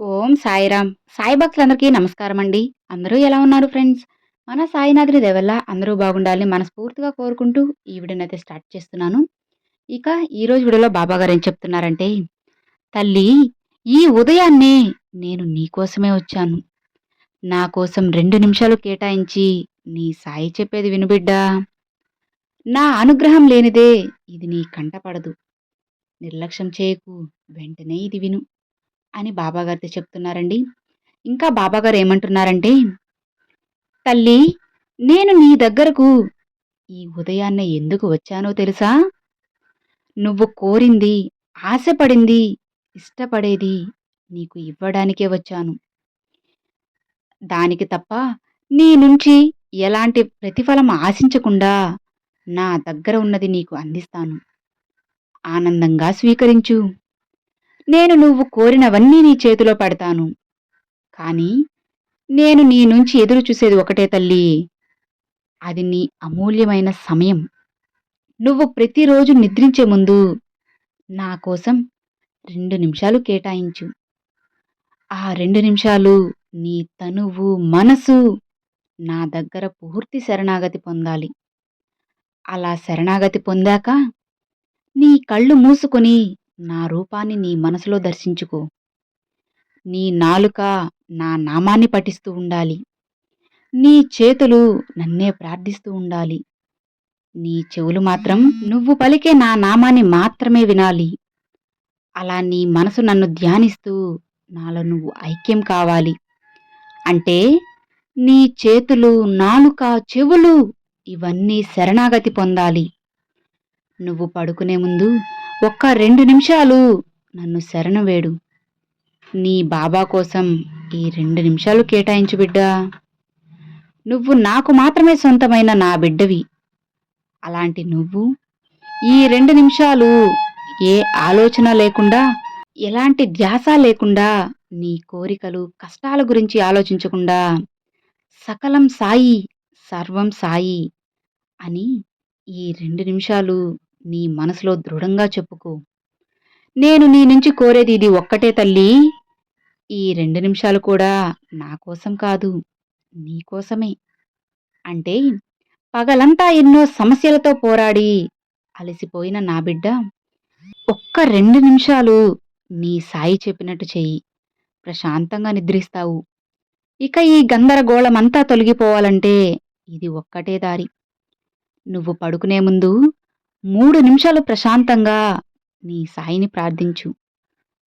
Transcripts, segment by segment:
ఓం సాయిరామ్. సాయి భక్తులందరికీ నమస్కారం అండి అందరూ ఎలా ఉన్నారు ఫ్రెండ్స్? మన సాయినాథుని దేవల్ల అందరూ బాగుండాలని మనస్ఫూర్తిగా కోరుకుంటూ ఈ వీడియోని అయితే స్టార్ట్ చేస్తున్నాను. ఇక ఈరోజు వీడియోలో బాబా గారు ఏం చెప్తున్నారంటే తల్లి ఈ ఉదయాన్నే నేను నీకోసమే వచ్చాను. నా కోసం రెండు నిమిషాలు కేటాయించి నీ సాయి చెప్పేది వినుబిడ్డా నా అనుగ్రహం లేనిదే ఇది నీ కంటపడదు నిర్లక్ష్యం చేయకు. వెంటనే ఇది విను. అని బాబాగారితో చెప్తున్నారండి. ఇంకా బాబాగారు ఏమంటున్నారంటే తల్లి నేను నీ దగ్గరకు ఈ ఉదయాన్నే ఎందుకు వచ్చానో తెలుసా? నువ్వు కోరింది ఆశపడింది ఇష్టపడేది నీకు ఇవ్వడానికే వచ్చాను. దానికి తప్ప నీ నుంచి ఎలాంటి ప్రతిఫలం ఆశించకుండా నా దగ్గర ఉన్నది నీకు అందిస్తాను. ఆనందంగా స్వీకరించు. నేను నువ్వు కోరినవన్నీ నీ చేతిలో పడతాను. కానీ నేను నీ నుంచి ఎదురు చూసేది ఒకటే తల్లి. అది నీ అమూల్యమైన సమయం. నువ్వు ప్రతిరోజు నిద్రించే ముందు నా కోసం రెండు నిమిషాలు కేటాయించు. ఆ రెండు నిమిషాలు నీ తనువు మనసు నా దగ్గర పూర్తి శరణాగతి పొందాలి. అలా శరణాగతి పొందాక నీ కళ్ళు మూసుకొని నా రూపాన్ని నీ మనసులో దర్శించుకో. నీ నాలుక నా నామాన్ని పఠిస్తూ ఉండాలి. నీ చేతులు నన్నే ప్రార్థిస్తూ ఉండాలి. నీ చెవులు మాత్రం నువ్వు పలికే నా నామాన్ని మాత్రమే వినాలి. అలా నీ మనసు నన్ను ధ్యానిస్తూ నాలో నువ్వు ఐక్యం కావాలి. అంటే నీ చేతులు నాలుక చెవులు ఇవన్నీ శరణాగతి పొందాలి. నువ్వు పడుకునే ముందు ఒక్క రెండు నిమిషాలు. నన్ను శరణు వేడు నీ బాబా కోసం ఈ రెండు నిమిషాలు కేటాయించు బిడ్డా. నువ్వు నాకు మాత్రమే సొంతమైన నా బిడ్డవి. అలాంటి నువ్వు ఈ రెండు నిమిషాలు ఏ ఆలోచన లేకుండా ఎలాంటి ధ్యాస లేకుండా నీ కోరికలు కష్టాల గురించి ఆలోచించకుండా సకలం సాయి సర్వం సాయి అని ఈ రెండు నిమిషాలు నీ మనసులో దృఢంగా చెప్పుకో. నేను నీ నుంచి కోరేది ఇది ఒక్కటే తల్లి. ఈ రెండు నిమిషాలు కూడా నా కోసం కాదు నీకోసమే అంటే పగలంతా ఎన్నో సమస్యలతో పోరాడి అలసిపోయిన నా బిడ్డ ఒక్క రెండు నిమిషాలు నీ సాయి చెప్పినట్టు చెయ్యి. ప్రశాంతంగా నిద్రిస్తావు. ఇక ఈ గందరగోళమంతా తొలగిపోవాలంటే ఇది ఒక్కటే దారి. నువ్వు పడుకునే ముందు మూడు నిమిషాలు ప్రశాంతంగా నీ సాయిని ప్రార్థించు.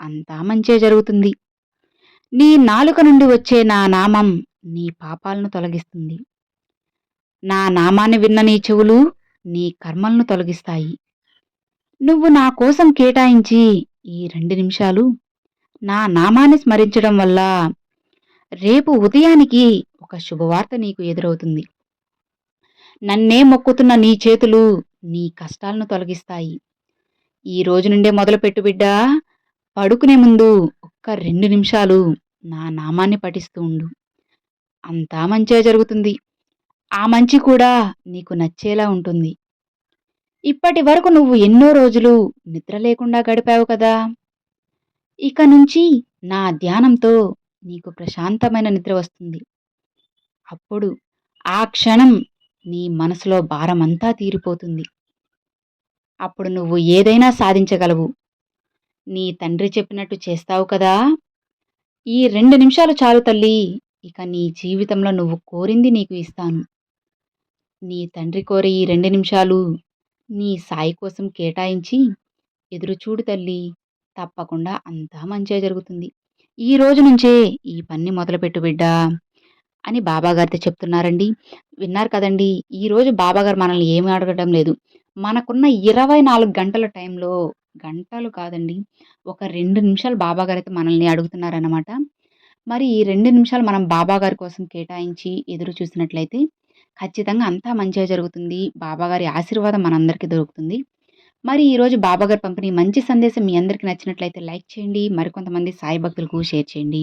అంతా మంచే జరుగుతుంది. నీ నాలుక నుండి వచ్చే నా నామం నీ పాపాలను తొలగిస్తుంది. నా నామాన్ని విన్న నీ చెవులు నీ కర్మలను తొలగిస్తాయి. నువ్వు నా కోసం కేటాయించి ఈ రెండు నిమిషాలు నా నామాన్ని స్మరించడం వల్ల రేపు ఉదయానికి ఒక శుభవార్త నీకు ఎదురవుతుంది. నన్నే మొక్కుతున్న నీ చేతులు నీ కష్టాలను తొలగిస్తాయి. ఈ రోజు నుండే మొదలుపెట్టు బిడ్డా. పడుకునే ముందు ఒక్క రెండు నిమిషాలు నా నామాన్ని పఠిస్తూ ఉండు. అంతా మంచిగా జరుగుతుంది. ఆ మంచి కూడా నీకు నచ్చేలా ఉంటుంది. ఇప్పటి వరకు నువ్వు ఎన్నో రోజులు నిద్ర లేకుండా గడిపావు కదా. ఇక నుంచి నా ధ్యానంతో నీకు ప్రశాంతమైన నిద్ర వస్తుంది. అప్పుడు ఆ క్షణం నీ మనసులో భారమంతా తీరిపోతుంది. అప్పుడు నువ్వు ఏదైనా సాధించగలవు. నీ తండ్రి చెప్పినట్టు చేస్తావు కదా? ఈ రెండు నిమిషాలు చాలు తల్లి. ఇక నీ జీవితంలో నువ్వు కోరింది నీకు ఇస్తాను. నీ తండ్రి కోరే ఈ రెండు నిమిషాలు నీ సాయి కోసం కేటాయించి ఎదురుచూడు తల్లి. తప్పకుండా అంతా మంచిగా జరుగుతుంది. ఈ రోజు నుంచే ఈ పని మొదలుపెట్టు బిడ్డా. అని బాబాగారితో చెప్తున్నారండి. విన్నారు కదండి ఈరోజు బాబాగారు మనల్ని ఏమి అడగడం లేదు. మనకున్న ఇరవై నాలుగు గంటల టైంలో గంటలు కాదండి ఒక రెండు నిమిషాలు బాబాగారు అయితే మనల్ని అడుగుతున్నారన్నమాట. మరి ఈ రెండు నిమిషాలు మనం బాబాగారి కోసం కేటాయించి ఎదురు చూసినట్లయితే ఖచ్చితంగా అంతా మంచిగా జరుగుతుంది. బాబాగారి ఆశీర్వాదం మనందరికీ దొరుకుతుంది. మరి ఈరోజు బాబాగారు పంపిణీ మంచి సందేశం మీ అందరికీ నచ్చినట్లయితే లైక్ చేయండి. మరికొంతమంది సాయి భక్తులకు షేర్ చేయండి.